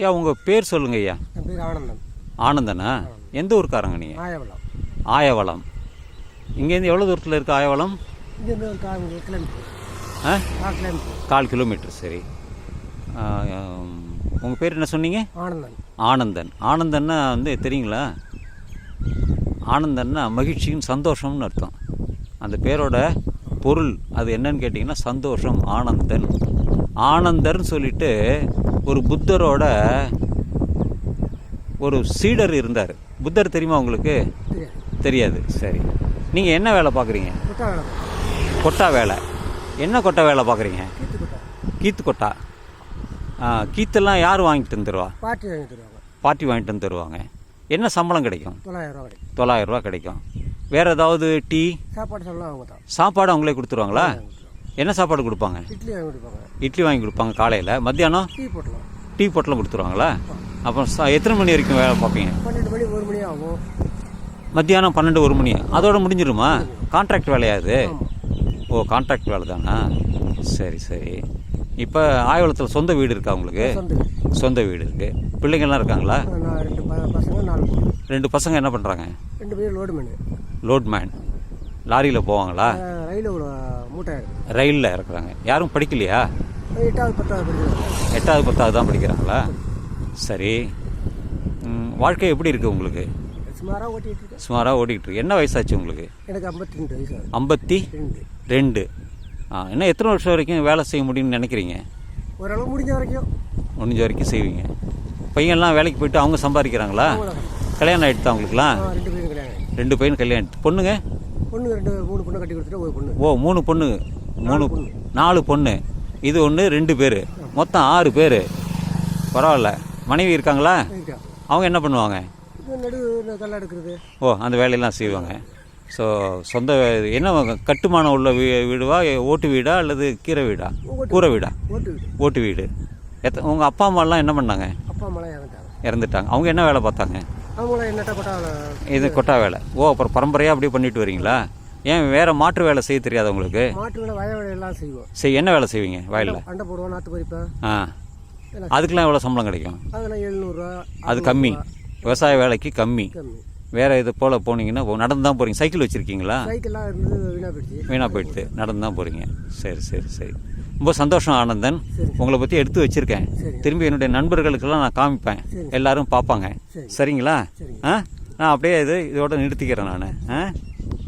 ஐயா உங்கள் பேர் சொல்லுங்க ஐயா. என் பேர் ஆனந்தன். ஆனந்தனா? எந்த ஊருக்காரங்க நீங்கள் ஆயவளம். ஆயவளம். இங்கேருந்து எவ்வளோ தூரத்தில் இருக்குது ஆயவளம்? இங்கேருந்து ஒரு கால் கிலோமீட்டர். ஆ? கால் கிலோமீட்டர். கால் கிலோமீட்டர் சரி. உங்கள் பேர் என்ன சொன்னீங்க? ஆனந்தன். ஆனந்தன். ஆனந்தன்னா வந்து தெரியுங்களா? ஆனந்தன்னா மகிழ்ச்சியும் சந்தோஷம்னு அர்த்தம். அந்த பேரோட பொருள் அது என்னன்னு கேட்டிங்கன்னா சந்தோஷம் ஆனந்தன். ஆனந்தர்னு சொல்லிட்டு ஒரு புத்தரோட ஒரு சீடர் இருந்தார். புத்தர் தெரியுமா உங்களுக்கு? தெரியாது. சரி. நீங்கள் என்ன வேலை பார்க்குறீங்க? குட்டா வேலை என்ன கொட்டா வேலை பார்க்குறீங்க? கீத்து குட்டா. கீத்தெல்லாம் யார் வாங்கிட்டு வந்து தருவா? பாட்டி வாங்கி தருவாங்க. பார்ட்டி வாங்கிட்டு வந்து தருவாங்க. என்ன சம்பளம் கிடைக்கும்? தொள்ளாயிரம் ரூபா கிடைக்கும். தொள்ளாயிரம் ரூபா கிடைக்கும். வேற ஏதாவது டீ? சாப்பாடு சொல்லலாம் அவங்க தான். சாப்பாடு அவங்களே கொடுத்துருவாங்களா? என்ன சாப்பாடு கொடுப்பாங்க? இட்லி வாங்கி கொடுப்பாங்க. இட்லி வாங்கி கொடுப்பாங்க காலையில். மத்தியானம்? டீ போட்டலாம் டீ பொட்டலம் கொடுத்துருவாங்களா? அப்புறம் எத்தனை மணி வரைக்கும் வேலை பார்ப்பீங்க? பன்னெண்டு மணி ஒரு மணி ஆகும். மத்தியானம் பன்னெண்டு ஒரு மணி. அதோட முடிஞ்சிருமா? கான்ட்ராக்ட் வேலையா அது? ஆமாம் ஓ கான்ட்ராக்ட் வேலை தானா? சரி சரி. இப்போ ஆய்வளத்தில் சொந்த வீடு இருக்கா உங்களுக்கு? சொந்த வீடு. சொந்த வீடு இருக்கு. பிள்ளைங்கள்லாம் இருக்காங்களா? ரெண்டு பசங்க என்ன பண்ணுறாங்க ரெண்டு பேரும் லோடு மேனு லோட் மேன் லாரியில் போவாங்களா? ரயிலில் மூட்டை இருக்குது ரயிலில் இருக்கிறாங்க யாரும் படிக்கலையா? எட்டாவது பத்தாவது படிக்கிறாங்க எட்டாவது பத்தாவது தான் படிக்கிறாங்களா? சரி. வாழ்க்கை எப்படி இருக்குது உங்களுக்கு? சுமாராக ஓட்டிகிட்டு சுமாராக ஓடிக்கிட்டு இருக்கு. என்ன வயசாச்சு உங்களுக்கு? எனக்கு ஐம்பத்தி ரெண்டு வயசு ஐம்பத்தி ரெண்டு. ரெண்டு. ஆ இன்னும் எத்தனை வருஷம் வரைக்கும் வேலை செய்ய முடியும்னு நினைக்கிறீங்க? ஓரளவு முடிஞ்ச வரைக்கும். முடிஞ்ச வரைக்கும் செய்வீங்க. பையன்லாம் வேலைக்கு போயிட்டு அவங்க சம்பாதிக்கிறாங்களா? கல்யாணம் ஆகிடுதா அவங்களுக்குலாம் ஆ, ரெண்டு பையன் கல்யாணம். பொண்ணுங்க? பொண்ணு ரெண்டு மூணு பொண்ணு கட்டி கொடுத்துட்டு ஒரு பொண்ணு. ஓ மூணு பொண்ணு மூணு நாலு பொண்ணு. இது ஒன்று ரெண்டு பேர். மொத்தம் ஆறு பேர். பரவாயில்ல. மனைவி இருக்காங்களா? இருக்கா. அவங்க என்ன பண்ணுவாங்க? ஓ அந்த வேலையெல்லாம் செய்வாங்க. ஸோ சொந்த என்ன கட்டுமானம் உள்ள வீ வீடுவா? ஓட்டு வீடா அல்லது கீரை வீடா? கூரை வீடா? ஓட்டு வீடு. எத்த உங்கள் அப்பா அம்மாலாம் என்ன பண்ணாங்க? அப்பா அம்மாலாம் இறந்துட்டாங்க. இறந்துட்டாங்க. அவங்க என்ன வேலை பார்த்தாங்க? இது கொட்டா வேலை ஓ அப்புறம் பரம்பரையாக அப்படியே பண்ணிட்டு வரீங்களா? ஏன் வேறு மாற்று வேலை செய்ய தெரியாது உங்களுக்கு? மாட்டு வேலை வய வேலை எல்லாம் செய்வோம். சரி என்ன வேலை செய்வீங்க வயலில்? அண்டை போடுவோம் நாற்று பறிப்பேன். ஆ. அதுக்கெல்லாம் எவ்வளோ சம்பளம் கிடைக்கும்? அதெல்லாம் எழுநூறுவா அது கம்மி. விவசாய வேலைக்கு கம்மி. வேறு இது போல் போனீங்கன்னா நடந்து தான் போகிறீங்க சைக்கிள் வச்சுருக்கீங்களா? சைக்கிள்லாம் இருந்து வீணாக போயிடுச்சு. வீணாக போயிடுது நடந்து தான் போகிறீங்க சரி சரி சரி. ரொம்ப சந்தோஷம் ஆனந்தன். உங்களை பற்றி எடுத்து வச்சுருக்கேன். சரி. திரும்பி என்னுடைய நண்பர்களுக்கெல்லாம் நான் காமிப்பேன். எல்லாரும் பார்ப்பாங்க. சரி. சரிங்களா? சரிங்க. ஆ? நான் அப்படியே இது இதோட நிறுத்திக்கிறேன் நான். ஆ?